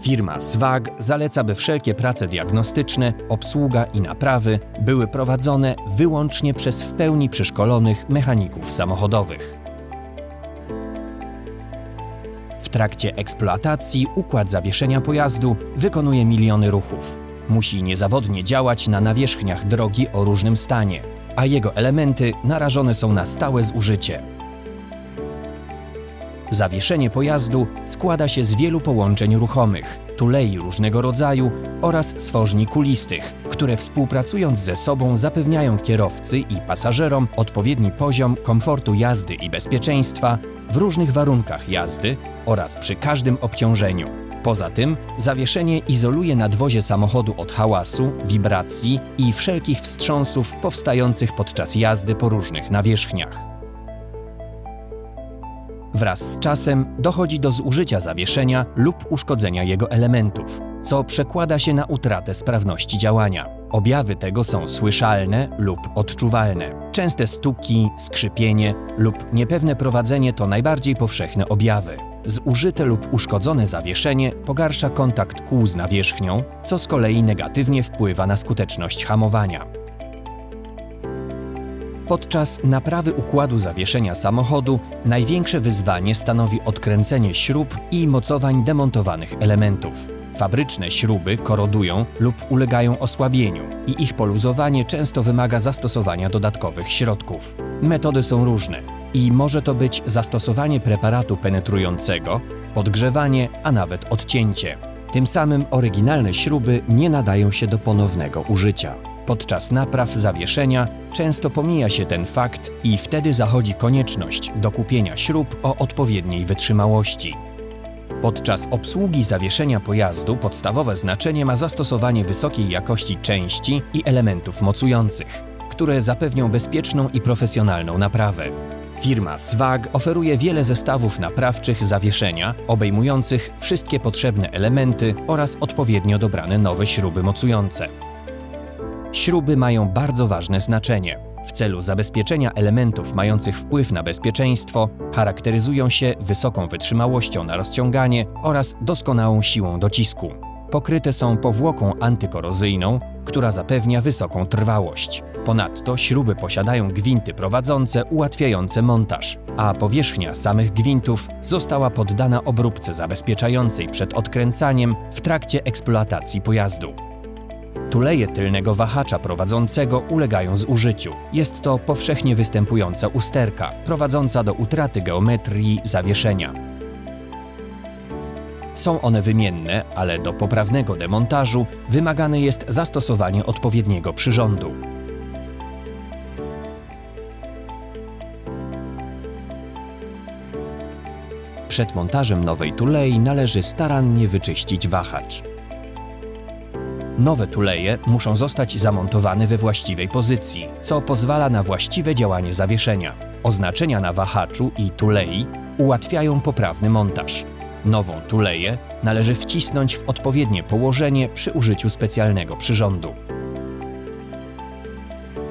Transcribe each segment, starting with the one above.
Firma SWAG zaleca, by wszelkie prace diagnostyczne, obsługa i naprawy były prowadzone wyłącznie przez w pełni przeszkolonych mechaników samochodowych. W trakcie eksploatacji układ zawieszenia pojazdu wykonuje miliony ruchów. Musi niezawodnie działać na nawierzchniach drogi o różnym stanie, a jego elementy narażone są na stałe zużycie. Zawieszenie pojazdu składa się z wielu połączeń ruchomych, tulei różnego rodzaju oraz stworzni kulistych, które współpracując ze sobą zapewniają kierowcy i pasażerom odpowiedni poziom komfortu jazdy i bezpieczeństwa w różnych warunkach jazdy oraz przy każdym obciążeniu. Poza tym zawieszenie izoluje nadwozie samochodu od hałasu, wibracji i wszelkich wstrząsów powstających podczas jazdy po różnych nawierzchniach. Wraz z czasem dochodzi do zużycia zawieszenia lub uszkodzenia jego elementów, co przekłada się na utratę sprawności działania. Objawy tego są słyszalne lub odczuwalne. Częste stuki, skrzypienie lub niepewne prowadzenie to najbardziej powszechne objawy. Zużyte lub uszkodzone zawieszenie pogarsza kontakt kół z nawierzchnią, co z kolei negatywnie wpływa na skuteczność hamowania. Podczas naprawy układu zawieszenia samochodu największe wyzwanie stanowi odkręcenie śrub i mocowań demontowanych elementów. Fabryczne śruby korodują lub ulegają osłabieniu i ich poluzowanie często wymaga zastosowania dodatkowych środków. Metody są różne i może to być zastosowanie preparatu penetrującego, podgrzewanie, a nawet odcięcie. Tym samym oryginalne śruby nie nadają się do ponownego użycia. Podczas napraw zawieszenia często pomija się ten fakt i wtedy zachodzi konieczność dokupienia śrub o odpowiedniej wytrzymałości. Podczas obsługi zawieszenia pojazdu podstawowe znaczenie ma zastosowanie wysokiej jakości części i elementów mocujących, które zapewnią bezpieczną i profesjonalną naprawę. Firma SWAG oferuje wiele zestawów naprawczych zawieszenia, obejmujących wszystkie potrzebne elementy oraz odpowiednio dobrane nowe śruby mocujące. Śruby mają bardzo ważne znaczenie. W celu zabezpieczenia elementów mających wpływ na bezpieczeństwo charakteryzują się wysoką wytrzymałością na rozciąganie oraz doskonałą siłą docisku. Pokryte są powłoką antykorozyjną, która zapewnia wysoką trwałość. Ponadto śruby posiadają gwinty prowadzące ułatwiające montaż, a powierzchnia samych gwintów została poddana obróbce zabezpieczającej przed odkręcaniem w trakcie eksploatacji pojazdu. Tuleje tylnego wahacza prowadzącego ulegają zużyciu. Jest to powszechnie występująca usterka, prowadząca do utraty geometrii zawieszenia. Są one wymienne, ale do poprawnego demontażu wymagane jest zastosowanie odpowiedniego przyrządu. Przed montażem nowej tulei należy starannie wyczyścić wahacz. Nowe tuleje muszą zostać zamontowane we właściwej pozycji, co pozwala na właściwe działanie zawieszenia. Oznaczenia na wahaczu i tulei ułatwiają poprawny montaż. Nową tuleję należy wcisnąć w odpowiednie położenie przy użyciu specjalnego przyrządu.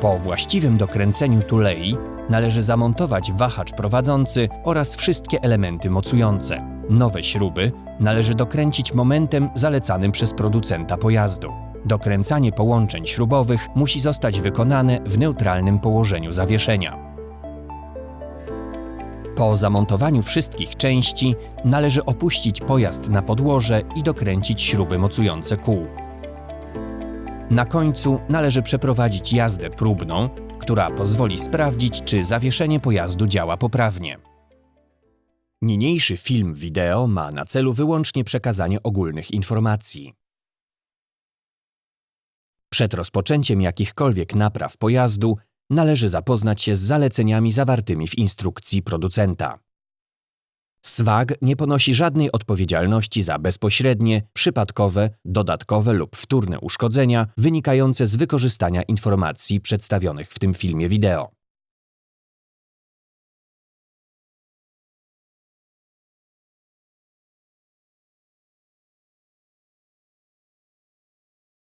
Po właściwym dokręceniu tulei należy zamontować wahacz prowadzący oraz wszystkie elementy mocujące. Nowe śruby należy dokręcić momentem zalecanym przez producenta pojazdu. Dokręcanie połączeń śrubowych musi zostać wykonane w neutralnym położeniu zawieszenia. Po zamontowaniu wszystkich części należy opuścić pojazd na podłoże i dokręcić śruby mocujące kół. Na końcu należy przeprowadzić jazdę próbną, która pozwoli sprawdzić, czy zawieszenie pojazdu działa poprawnie. Niniejszy film wideo ma na celu wyłącznie przekazanie ogólnych informacji. Przed rozpoczęciem jakichkolwiek napraw pojazdu należy zapoznać się z zaleceniami zawartymi w instrukcji producenta. SWAG nie ponosi żadnej odpowiedzialności za bezpośrednie, przypadkowe, dodatkowe lub wtórne uszkodzenia wynikające z wykorzystania informacji przedstawionych w tym filmie wideo.